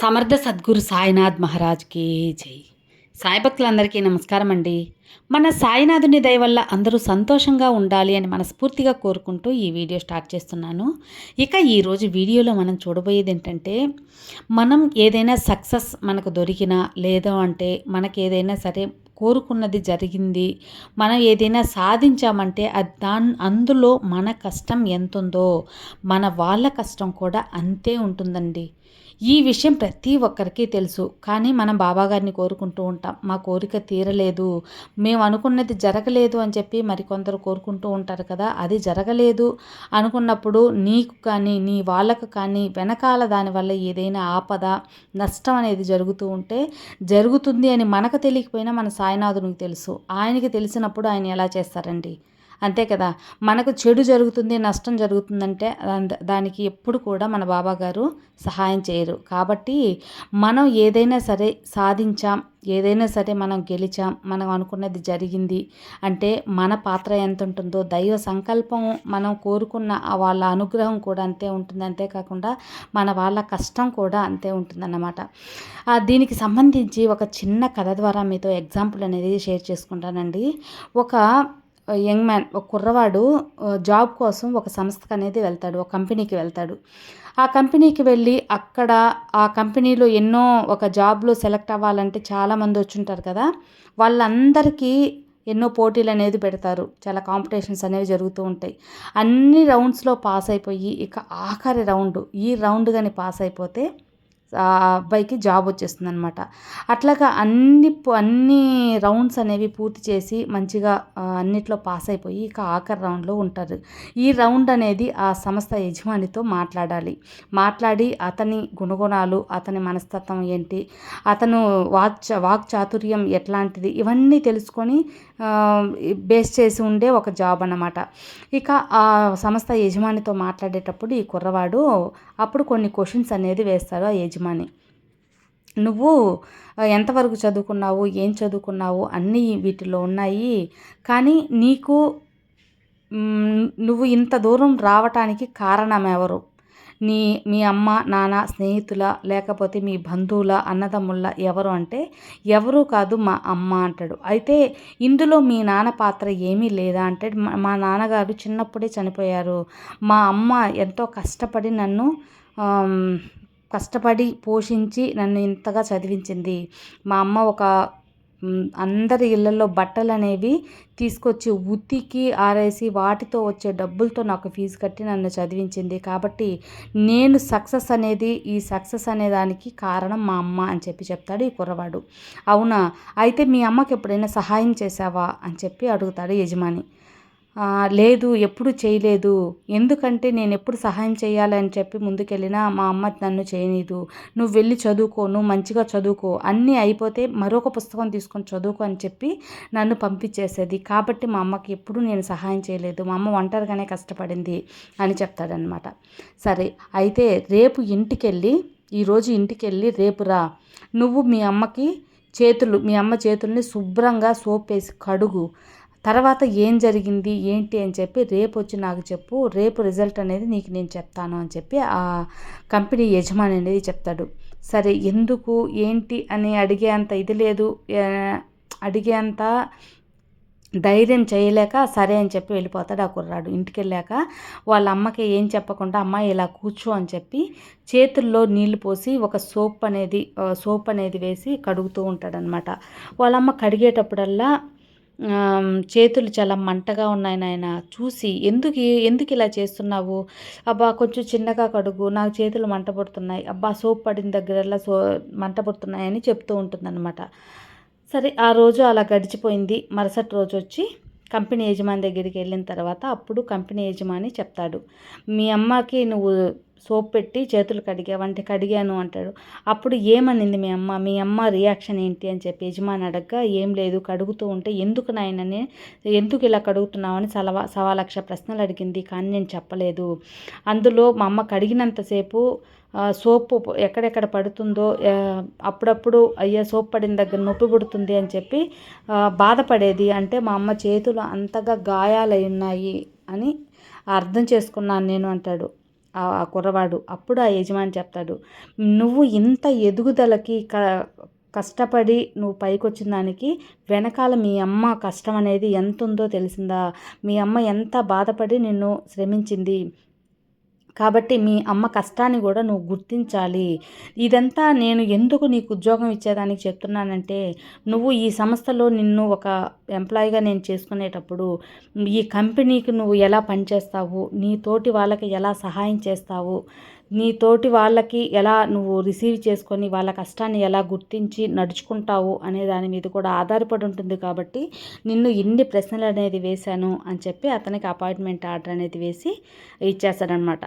సమర్థ సద్గురు సాయినాథ్ మహారాజ్కి జై. సాయి భక్తులందరికీ నమస్కారం అండి మన సాయినాథుని దయ వల్ల అందరూ సంతోషంగా ఉండాలి అని మనస్ఫూర్తిగా కోరుకుంటూ ఈ వీడియో స్టార్ట్ చేస్తున్నాను. ఇక ఈరోజు వీడియోలో మనం చూడబోయేది ఏంటంటే మనం ఏదైనా సక్సెస్ మనకు దొరికినా లేదో అంటే మనకి ఏదైనా సరే కోరుకున్నది జరిగింది మనం ఏదైనా సాధించామంటే అది దాని అందులో మన కష్టం ఎంత ఉందో మన వాళ్ళ కష్టం కూడా అంతే ఉంటుందండి. ఈ విషయం ప్రతి ఒక్కరికి తెలుసు. కానీ మనం బాబాగారిని కోరుకుంటూ ఉంటాం. మా కోరిక తీరలేదు. మేము అనుకున్నది జరగలేదు అని చెప్పి మరికొందరు కోరుకుంటూ ఉంటారు కదా అది జరగలేదు అనుకున్నప్పుడు నీకు కానీ నీ వాళ్ళకు కానీ వెనకాల దానివల్ల ఏదైనా ఆపద నష్టం అనేది జరుగుతూ ఉంటే జరుగుతుంది అని మనకు తెలియకపోయినా మన సాయినాథునికి తెలుసు. ఆయనకి తెలిసినప్పుడు ఆయన ఎలా చేస్తారండి? అంతే కదా. మనకు చెడు జరుగుతుంది నష్టం జరుగుతుందంటే దానికి ఎప్పుడు కూడా మన బాబా గారు సహాయం చేయరు. కాబట్టి మనం ఏదైనా సరే సాధించాం ఏదైనా సరే మనం గెలిచాం మనం అనుకున్నది జరిగింది అంటే మన పాత్ర ఎంత ఉంటుందో దైవ సంకల్పం మనం కోరుకున్న వాళ్ళ అనుగ్రహం కూడా అంతే ఉంటుంది. అంతేకాకుండా మన వాళ్ళ కష్టం కూడా అంతే ఉంటుందన్నమాట. దీనికి సంబంధించి ఒక చిన్న కథ ద్వారా మీతో ఎగ్జాంపుల్ అనేది షేర్ చేసుకుంటానండి. ఒక యంగ్ మ్యాన్ ఒక కుర్రవాడు జాబ్ కోసం ఒక సంస్థకు అనేది వెళ్తాడు ఒక కంపెనీకి వెళ్తాడు. ఆ కంపెనీకి వెళ్ళి అక్కడ ఆ కంపెనీలో ఎన్నో ఒక జాబ్లో సెలెక్ట్ అవ్వాలంటే చాలామంది వచ్చుంటారు కదా. వాళ్ళందరికీ ఎన్నో పోటీలు అనేది పెడతారు. చాలా కాంపిటీషన్స్ అనేవి జరుగుతూ ఉంటాయి. అన్ని రౌండ్స్లో పాస్ అయిపోయి ఇక ఆఖరి రౌండ్ ఈ రౌండ్ కానీ పాస్ అయిపోతే ఆ అబ్బాయికి జాబ్ వచ్చేస్తుంది అనమాట అట్లాగా అన్ని అన్ని రౌండ్స్ అనేవి పూర్తి చేసి మంచిగా అన్నిట్లో పాస్ అయిపోయి ఇక ఆఖరి రౌండ్లో ఉంటారు. ఈ రౌండ్ అనేది ఆ సంస్థ యజమానితో మాట్లాడాలి. మాట్లాడి అతని గుణగుణాలు అతని మనస్తత్వం ఏంటి అతను వాక్ వాక్ చాతుర్యం ఎట్లాంటిది ఇవన్నీ తెలుసుకొని బేస్ చేసి ఉండే ఒక జాబ్ అన్నమాట. ఇక ఆ సంస్థ యజమానితో మాట్లాడేటప్పుడు ఈ కుర్రవాడు అప్పుడు కొన్ని క్వశ్చన్స్ అనేది వేస్తారు ఆ యజమాని. నువ్వు ఎంతవరకు చదువుకున్నావు ఏం చదువుకున్నావు అన్నీ వీటిలో ఉన్నాయి. కానీ నీకు నువ్వు ఇంత దూరం రావటానికి కారణం ఎవరు నీ మీ అమ్మ నాన్న స్నేహితుల లేకపోతే మీ బంధువుల అన్నదమ్ముల ఎవరు అంటే ఎవరు కాదు మా అమ్మ అంటాడు. అయితే ఇందులో మీ నాన్న పాత్ర ఏమీ లేదా అంటే మా నాన్నగారు చిన్నప్పుడే చనిపోయారు. మా అమ్మ ఎంతో కష్టపడి నన్ను కష్టపడి పోషించి నన్ను ఇంతగా చదివించింది. మా అమ్మ ఒక అందరి ఇళ్ళల్లో బట్టలు అనేవి తీసుకొచ్చి ఉతికి ఆరేసి వాటితో వచ్చే డబ్బులతో నాకు ఫీజు కట్టి నన్ను చదివించింది. కాబట్టి నేను సక్సెస్ అనేది ఈ సక్సెస్ అనే దానికి కారణం మా అమ్మ అని చెప్పి చెప్తాడు ఈ కుర్రవాడు. అవునా? అయితే మీ అమ్మకి ఎప్పుడైనా సహాయం చేశావా? అని చెప్పి అడుగుతాడు యజమాని. లేదు ఎప్పుడు చేయలేదు. ఎందుకంటే నేను ఎప్పుడు సహాయం చేయాలని చెప్పి ముందుకెళ్ళినా మా అమ్మ నన్ను చేయనీదు. నువ్వు వెళ్ళి చదువుకో నువ్వు మంచిగా చదువుకో. అన్నీ అయిపోతే మరొక పుస్తకం తీసుకొని చదువుకో అని చెప్పి నన్ను పంపించేసేది. కాబట్టి మా అమ్మకి ఎప్పుడు నేను సహాయం చేయలేదు. మా అమ్మ ఒంటరిగానే కష్టపడింది అని చెప్తాడనమాట సరే అయితే రేపు ఇంటికెళ్ళి ఈరోజు ఇంటికెళ్ళి రేపు రా. నువ్వు మీ అమ్మకి చేతులు మీ అమ్మ చేతుల్ని శుభ్రంగా సోప్ వేసి కడుగు. తర్వాత ఏం జరిగింది ఏంటి అని చెప్పి రేపు వచ్చి నాకు చెప్పు రేపు రిజల్ట్ అనేది నీకు నేను చెప్తాను అని చెప్పి ఆ కంపెనీ యజమాని అనేది చెప్తాడు. సరే ఎందుకు ఏంటి అని అడిగేంత ఇది లేదు అడిగేంత ధైర్యం చేయలేక సరే అని చెప్పి వెళ్ళిపోతాడు ఆ కుర్రాడు. ఇంటికి వెళ్ళాక వాళ్ళ అమ్మకి ఏం చెప్పకుండా అమ్మ ఇలా కూర్చో అని చెప్పి చేతుల్లో నీళ్ళు పోసి ఒక సోప్ అనేది సోప్ అనేది వేసి కడుగుతూ ఉంటాడనమాట వాళ్ళమ్మ కడిగేటప్పుడల్లా చేతులు చాలా మంటగా ఉన్నాయి నాయన. చూసి ఎందుకు ఎందుకు ఇలా చేస్తున్నావు? అబ్బా కొంచెం చిన్నగా కడుగు నాకు చేతులు మంట పడుతున్నాయి. అబ్బా సోప్ పడిన దగ్గరలా సో మంట పడుతున్నాయని చెప్తూ ఉంటుందన్నమాట. సరే ఆ రోజు అలా గడిచిపోయింది. మరుసటి రోజు వచ్చి కంపెనీ యజమాని దగ్గరికి వెళ్ళిన తర్వాత అప్పుడు కంపెనీ యజమాని చెప్తాడు మీ అమ్మకి నువ్వు సోప్ పెట్టి చేతులు కడిగావంటే కడిగాను అంటాడు. అప్పుడు ఏమనింది మీ అమ్మ? మీ అమ్మ రియాక్షన్ ఏంటి? అని చెప్పి యజమాని అడగగా ఏం లేదు కడుగుతూ ఉంటే ఎందుకు నాయనని ఎందుకు ఇలా కడుగుతున్నావని సలవా సవా లక్ష ప్రశ్నలు అడిగింది. కానీ నేను చెప్పలేదు. అందులో మా అమ్మ కడిగినంతసేపు సోపు ఎక్కడెక్కడ పడుతుందో అప్పుడప్పుడు అయ్యా సోప్ పడిన దగ్గర నొప్పి పుడుతుంది అని చెప్పి బాధపడేది. అంటే మా అమ్మ చేతులు అంతగా గాయాలై ఉన్నాయి అని అర్థం చేసుకున్నాను నేను అంటాడు ఆ ఆ కుర్రవాడు. అప్పుడు ఆ యజమాని చెప్తాడు నువ్వు ఇంత ఎదుగుదలకి క కష్టపడి నువ్వు పైకి వచ్చిన దానికి వెనకాల మీ అమ్మ కష్టం అనేది ఎంత ఉందో తెలిసిందా? మీ అమ్మ ఎంత బాధపడి నిన్ను శ్రమించింది? కాబట్టి మీ అమ్మ కష్టాన్ని కూడా నువ్వు గుర్తించాలి. ఇదంతా నేను ఎందుకు నీకు ఉద్యోగం ఇచ్చేదానికి చెప్తున్నానంటే నువ్వు ఈ సంస్థలో నిన్ను ఒక ఎంప్లాయీగా నేను చేసుకునేటప్పుడు ఈ కంపెనీకి నువ్వు ఎలా పనిచేస్తావు నీ తోటి వాళ్ళకి ఎలా సహాయం చేస్తావు నీ తోటి వాళ్ళకి ఎలా నువ్వు రిసీవ్ చేసుకొని వాళ్ళ కష్టాన్ని ఎలా గుర్తించి నడుచుకుంటావు అనే దాని మీద కూడా ఆధారపడి ఉంటుంది కాబట్టి నిన్ను ఇన్ని ప్రశ్నలు అనేది వేశాను అని చెప్పి అతనికి అపాయింట్మెంట్ ఆర్డర్ అనేది వేసి ఇచ్చేస్తాడనమాట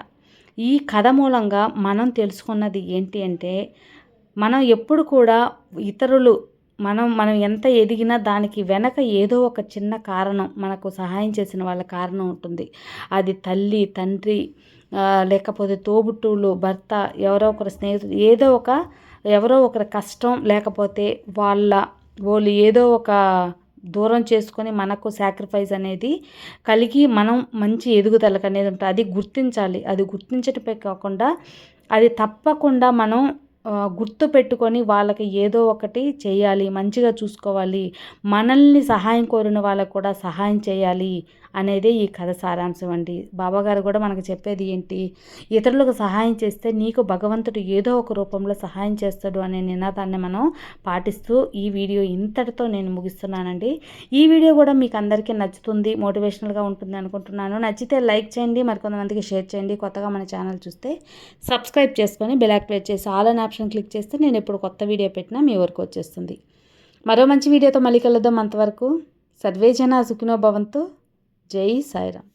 ఈ కథ మూలంగా మనం తెలుసుకున్నది ఏంటి అంటే మనం ఎప్పుడు కూడా ఇతరులు మనం మనం ఎంత ఎదిగినా దానికి వెనక ఏదో ఒక చిన్న కారణం మనకు సహాయం చేసిన వాళ్ళ కారణం ఉంటుంది. అది తల్లి తండ్రి లేకపోతే తోబుట్టువులు భర్త ఎవరో ఒకరి స్నేహితులు ఏదో ఒక ఎవరో ఒకరి కష్టం లేకపోతే వాళ్ళ వాళ్ళు ఏదో ఒక దూరం చేసుకొని మనకు సాక్రిఫైస్ అనేది కలిగి మనం మంచి ఎదుగుదలకు అనేది ఉంటుంది అది గుర్తించాలి. అది గుర్తించటమే కాకుండా అది తప్పకుండా మనం గుర్తు పెట్టుకొని వాళ్ళకి ఏదో ఒకటి చేయాలి మంచిగా చూసుకోవాలి. మనల్ని సహాయం కోరిన వాళ్ళకు కూడా సహాయం చేయాలి. అనేది ఈ కథ సారాంశం అండి. బాబాగారు కూడా మనకు చెప్పేది ఏంటి? ఇతరులకు సహాయం చేస్తే నీకు భగవంతుడు ఏదో ఒక రూపంలో సహాయం చేస్తాడు అనే నినాదాన్ని మనం పాటిస్తూ ఈ వీడియో ఇంతటితో నేను ముగిస్తున్నానండి. ఈ వీడియో కూడా మీకు అందరికీ నచ్చుతుంది మోటివేషనల్గా ఉంటుంది అనుకుంటున్నాను. నచ్చితే లైక్ చేయండి మరికొంతమందికి షేర్ చేయండి. కొత్తగా మన ఛానల్ చూస్తే సబ్స్క్రైబ్ చేసుకొని బెల్ యాక్టివేట్ చేసి ఆల్ అనే ఆప్షన్ క్లిక్ చేస్తే నేను ఇప్పుడు కొత్త వీడియో పెట్టినా మీ వరకు వచ్చేస్తుంది. మరో మంచి వీడియోతో మళ్ళీ కలుద్దాం అంతవరకు. సర్వేజన సుఖినో భవంతు. జై సాయిరామ్.